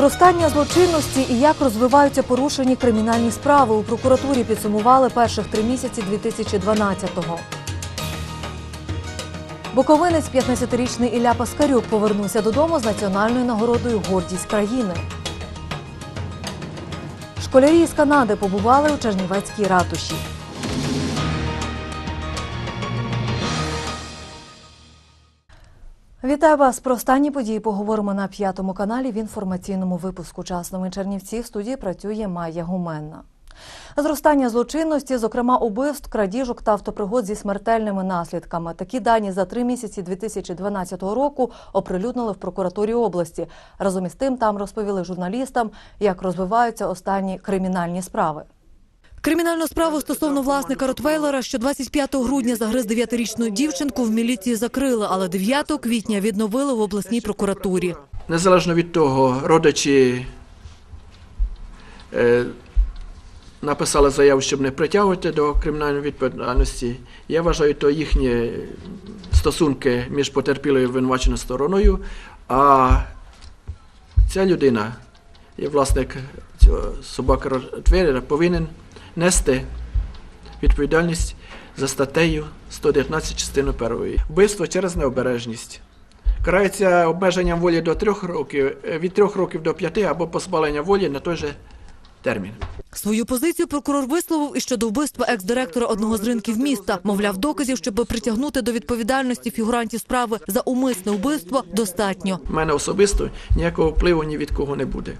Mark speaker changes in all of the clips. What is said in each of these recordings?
Speaker 1: Зростання злочинності і як розвиваються порушені кримінальні справи у прокуратурі підсумували перших три місяці 2012-го. Буковинець 15-річний Ілля Паскарюк повернувся додому з національною нагородою Гордість країни. Школярі з Канади побували у Чернівецькій ратуші. Вітаю вас. Про останні події поговоримо на п'ятому каналі в інформаційному випуску «Час новин Чернівці. В студії працює Майя Гуменна. Зростання злочинності, зокрема убивств, крадіжок та автопригод зі смертельними наслідками. Такі дані за три місяці 2012 року оприлюднили в прокуратурі області. Разом із тим там розповіли журналістам, як розвиваються останні кримінальні справи. Кримінальну справу стосовно власника Ротвейлера, що 25 грудня загриз 9-річну дівчинку в міліції закрили, але 9 квітня відновили в обласній прокуратурі.
Speaker 2: Незалежно від того, родичі е, написали заяву, щоб не притягувати до кримінальної відповідальності. Я вважаю, то їхні стосунки між потерпілою і винуваченою стороною, а ця людина, є власник цього собаки Ротвейлера, повинен нести відповідальність за статтею 119 частину 1. Вбивство через необережність. Карається обмеженням волі до трьох років, е, від трьох років до п'яти або позбавлення волі на той же термін.
Speaker 1: Свою позицію прокурор висловив і щодо вбивства екс-директора одного з ринків міста. Мовляв, доказів, щоб притягнути до відповідальності фігурантів справи за умисне вбивство, достатньо.
Speaker 2: У мене особисто ніякого впливу ні від кого не буде.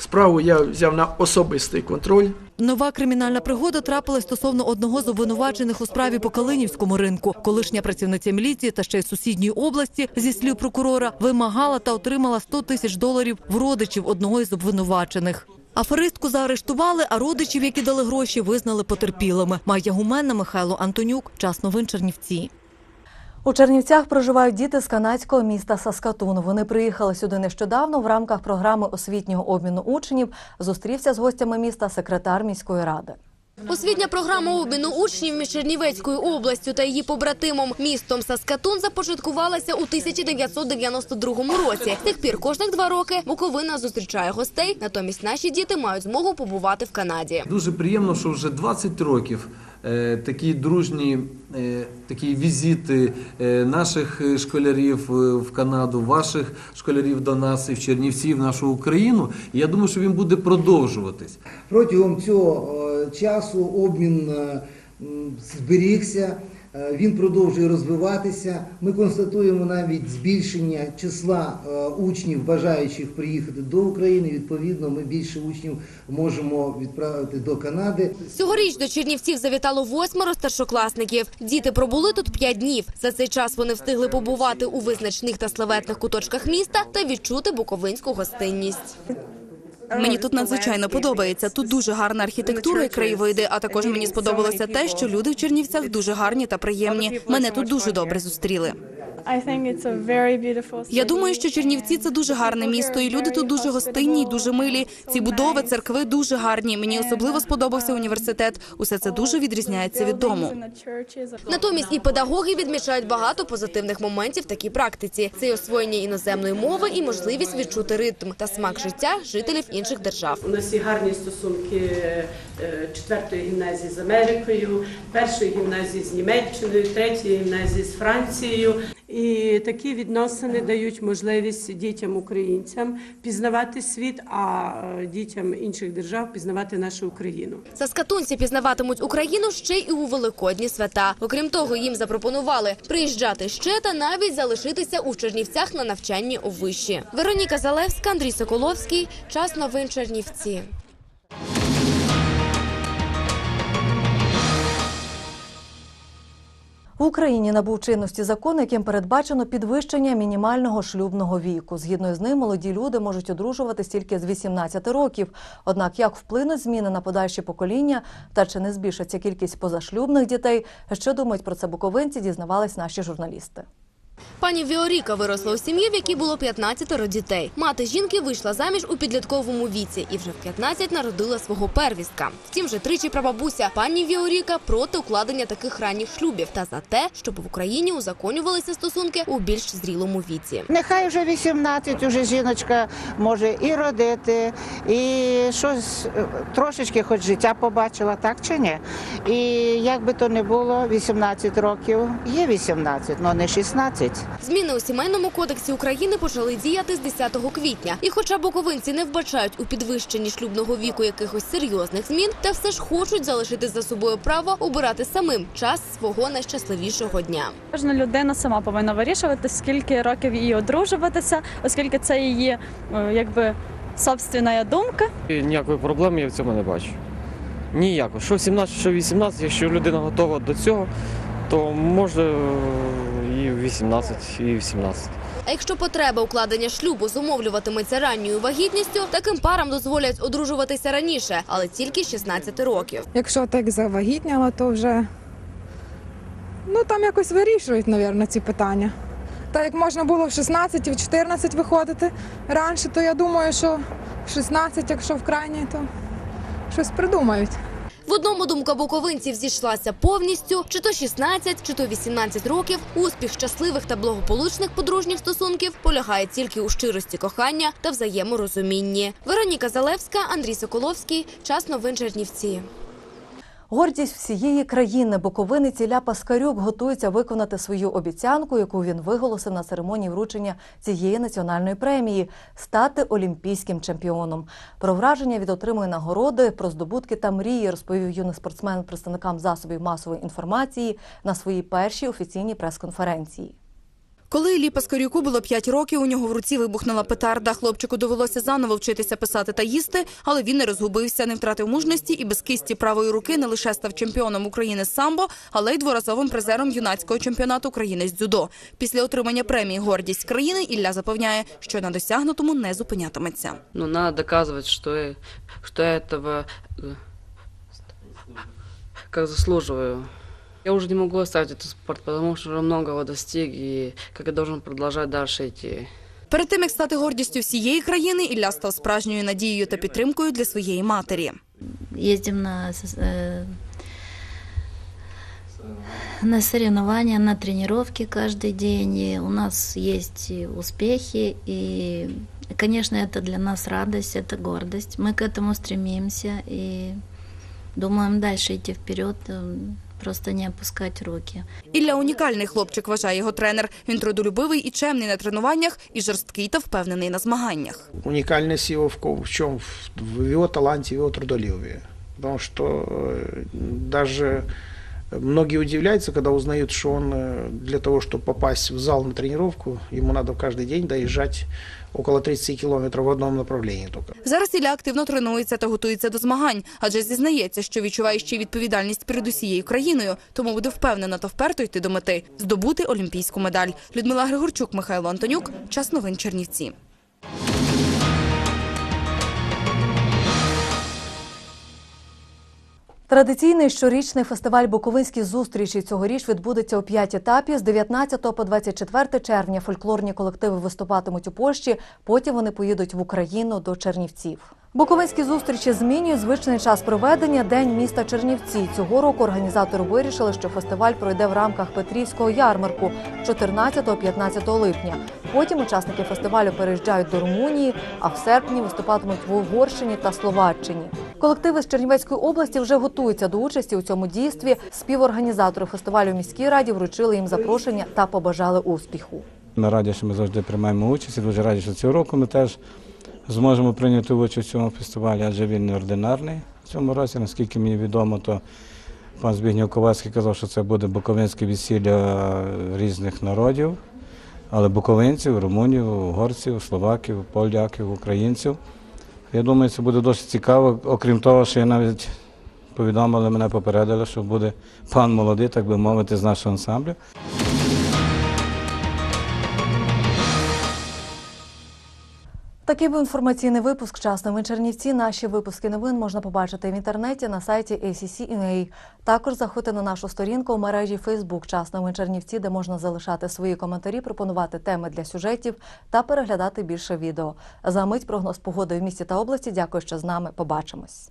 Speaker 2: Справу я взяв на особистий контроль.
Speaker 1: Нова кримінальна пригода трапилась стосовно одного з обвинувачених у справі по Калинівському ринку. Колишня працівниця міліції та ще й сусідньої області, зі слів прокурора, вимагала та отримала 100 тисяч доларів в родичів одного із обвинувачених. Аферистку заарештували, а родичів, які дали гроші, визнали потерпілими. Майя Гуменна, Михайло Антонюк. Час новин Чернівці. У Чернівцях проживають діти з канадського міста Саскатун. Вони приїхали сюди нещодавно в рамках програми освітнього обміну учнів. Зустрівся з гостями міста секретар міської ради.
Speaker 3: Освітня програма обміну учнів між Чернівецькою областю та її побратимом містом Саскатун започаткувалася у 1992 році. З тих пір кожних два роки Буковина зустрічає гостей. Натомість наші діти мають змогу побувати в Канаді.
Speaker 4: Дуже приємно, що вже 20 років такі дружні е, такі візити е, наших е, школярів е, в Канаду, ваших школярів до нас і в Чернівці, в нашу Україну. Я думаю, що він буде продовжуватись.
Speaker 5: Протягом цього е, часу обмін е, зберігся, е, він продовжує розвиватися. Ми констатуємо навіть збільшення числа е, учнів, бажаючих приїхати до України. Відповідно, ми більше учнів можемо відправити до Канади.
Speaker 3: Цьогоріч до Чернівців завітало восьмеро старшокласників. Діти пробули тут п'ять днів. За цей час вони встигли побувати у визначних та славетних куточках міста та відчути буковинську гостинність.
Speaker 6: Мені тут надзвичайно подобається. Тут дуже гарна архітектура і краєвиди. А також мені сподобалося те, що люди в Чернівцях дуже гарні та приємні. Мене тут дуже добре зустріли.
Speaker 7: I think it's a very beautiful
Speaker 6: Я думаю, що Чернівці це дуже гарне місто, і люди тут дуже гостинні, і дуже милі. Ці будови, церкви дуже гарні. Мені особливо сподобався університет. Усе це дуже відрізняється від дому.
Speaker 3: Натомість і педагоги відмічають багато позитивних моментів в такій практиці. Це й освоєння іноземної мови і можливість відчути ритм та смак життя жителів інших держав.
Speaker 8: У нас є гарні стосунки е, четвертої гімназії з Америкою, першої гімназії з Німеччиною, третьої гімназії з Францією. І такі відносини дають можливість дітям українцям пізнавати світ, а е, дітям інших держав пізнавати нашу Україну.
Speaker 3: Саскатунці пізнаватимуть Україну ще й у великодні свята. Окрім того, їм запропонували приїжджати ще та навіть залишитися у Чернівцях на навчанні у виші. Вероніка Залевська, Андрій Соколовський. Час новин Чернівці.
Speaker 1: В Україні набув чинності закон, яким передбачено підвищення мінімального шлюбного віку. Згідно з ним, молоді люди можуть одружуватись тільки з 18 років. Однак, як вплинуть зміни на подальші покоління та чи не збільшиться кількість позашлюбних дітей, що думають про це буковинці, дізнавались наші журналісти.
Speaker 3: Пані Віоріка виросла у сім'ї, в якій було 15 дітей. Мати жінки вийшла заміж у підлітковому віці і вже в 15 народила свого первістка. Втім, вже тричі прабабуся пані Віоріка проти укладення таких ранніх шлюбів та за те, щоб в Україні узаконювалися стосунки у більш зрілому віці.
Speaker 9: Нехай вже 18, уже жіночка може і родити, і щось трошечки хоч життя побачила, так чи ні? І як би то не було, 18 років є 18, але не 16.
Speaker 3: Зміни у сімейному кодексі України почали діяти з 10 квітня. І хоча буковинці не вбачають у підвищенні шлюбного віку якихось серйозних змін, та все ж хочуть залишити за собою право обирати самим час свого найщасливішого дня.
Speaker 7: Кожна людина сама повинна вирішувати, скільки років їй одружуватися, оскільки це її е, якби собственна думка.
Speaker 10: І ніякої проблеми я в цьому не бачу. Ніяко. Що 17, що 18, якщо людина готова до цього, то може е, і в 18, і в 17.
Speaker 3: А якщо потреба укладення шлюбу зумовлюватиметься ранньою вагітністю, таким парам дозволять одружуватися раніше, але тільки 16 років.
Speaker 11: Якщо так завагітняла, то вже ну там якось вирішують, мабуть, ці питання. Та як можна було в 16 і в 14 виходити раніше, то я думаю, що в 16, якщо в крайній, то щось придумають.
Speaker 3: В одному думка буковинців зійшлася повністю: чи то 16, чи то 18 років. Успіх щасливих та благополучних подружніх стосунків полягає тільки у щирості кохання та взаєморозумінні. Вероніка Залевська, Андрій Соколовський. Час новин Чернівці.
Speaker 1: Гордість всієї країни Буковинець Ілля Паскарюк готується виконати свою обіцянку, яку він виголосив на церемонії вручення цієї національної премії стати олімпійським чемпіоном. Про враження від отриманої нагороди, про здобутки та мрії розповів юний спортсмен представникам засобів масової інформації на своїй першій офіційній прес-конференції.
Speaker 6: Коли Іллі Паскарюку було 5 років, у нього в руці вибухнула петарда. Хлопчику довелося заново вчитися писати та їсти, але він не розгубився, не втратив мужності і без кисті правої руки не лише став чемпіоном України з самбо, але й дворазовим призером юнацького чемпіонату України з дзюдо. Після отримання премії Гордість країни Ілля запевняє, що на досягнутому не зупинятиметься.
Speaker 12: Ну, надо доказывать, что я, что я этого э, как заслуживаю. Я уже не могу оставить этот спорт, потому что уже многого достиг, и как я должен продолжать дальше идти.
Speaker 6: Перед тим як стати гордістю всієї країни, Ілля став справжньою надією та підтримкою для своєї матері.
Speaker 13: ездим на, с- э, на соревнования, на тренировки каждый день. И у нас есть и успехи, и, конечно, это для нас радость, это гордость. Мы к этому стремимся и думаем дальше идти вперед, э, просто не опускать руки.
Speaker 6: Ілля унікальний хлопчик, вважає його тренер. Він трудолюбивий і чемний на тренуваннях, і жорсткий та впевнений на змаганнях.
Speaker 14: Уникальность его в, ко- в чем? В, в его таланте, в его трудолюбии. Потому что э, даже многие удивляются, когда узнают, что он э, для того, чтобы попасть в зал на тренировку, ему надо каждый день доезжать около 30 кілометрів в одному направлінні. тільки.
Speaker 6: Зараз Ілля активно тренується та готується до змагань, адже зізнається, що відчуває ще відповідальність перед усією країною, тому буде впевнена та вперто йти до мети здобути олімпійську медаль. Людмила Григорчук, Михайло Антонюк. Час новин Чернівці.
Speaker 1: Традиційний щорічний фестиваль Буковинські зустрічі цьогоріч відбудеться у п'ять етапів. З 19 по 24 червня фольклорні колективи виступатимуть у Польщі. Потім вони поїдуть в Україну до Чернівців. Буковинські зустрічі змінюють звичний час проведення День міста Чернівці. Цього року організатори вирішили, що фестиваль пройде в рамках Петрівського ярмарку 14-15 липня. Потім учасники фестивалю переїжджають до Румунії, а в серпні виступатимуть в Угорщині та Словаччині. Колективи з Чернівецької області вже готуються до участі у цьому дійстві. Співорганізатори фестивалю в міській раді вручили їм запрошення та побажали успіху.
Speaker 15: Ми раді, що ми завжди приймаємо участь. і Дуже раді, що цього року ми теж зможемо прийняти участь в цьому фестивалі, адже він неординарний в цьому році. Наскільки мені відомо, то пан Збігнєв Ковальський казав, що це буде буковинське весілля різних народів, але буковинців, румунів, угорців, словаків, поляків, українців. Я думаю, це буде досить цікаво, окрім того, що я навіть повідомили, мене попередили, що буде пан молодий, так би мовити, з нашого ансамблю.
Speaker 1: Такий був інформаційний випуск «Час новин Чернівці». Наші випуски новин можна побачити в інтернеті на сайті ACC.UA. Також заходьте на нашу сторінку у мережі Facebook «Час новин Чернівці», де можна залишати свої коментарі, пропонувати теми для сюжетів та переглядати більше відео. За мить прогноз погоди в місті та області. Дякую, що з нами. Побачимось.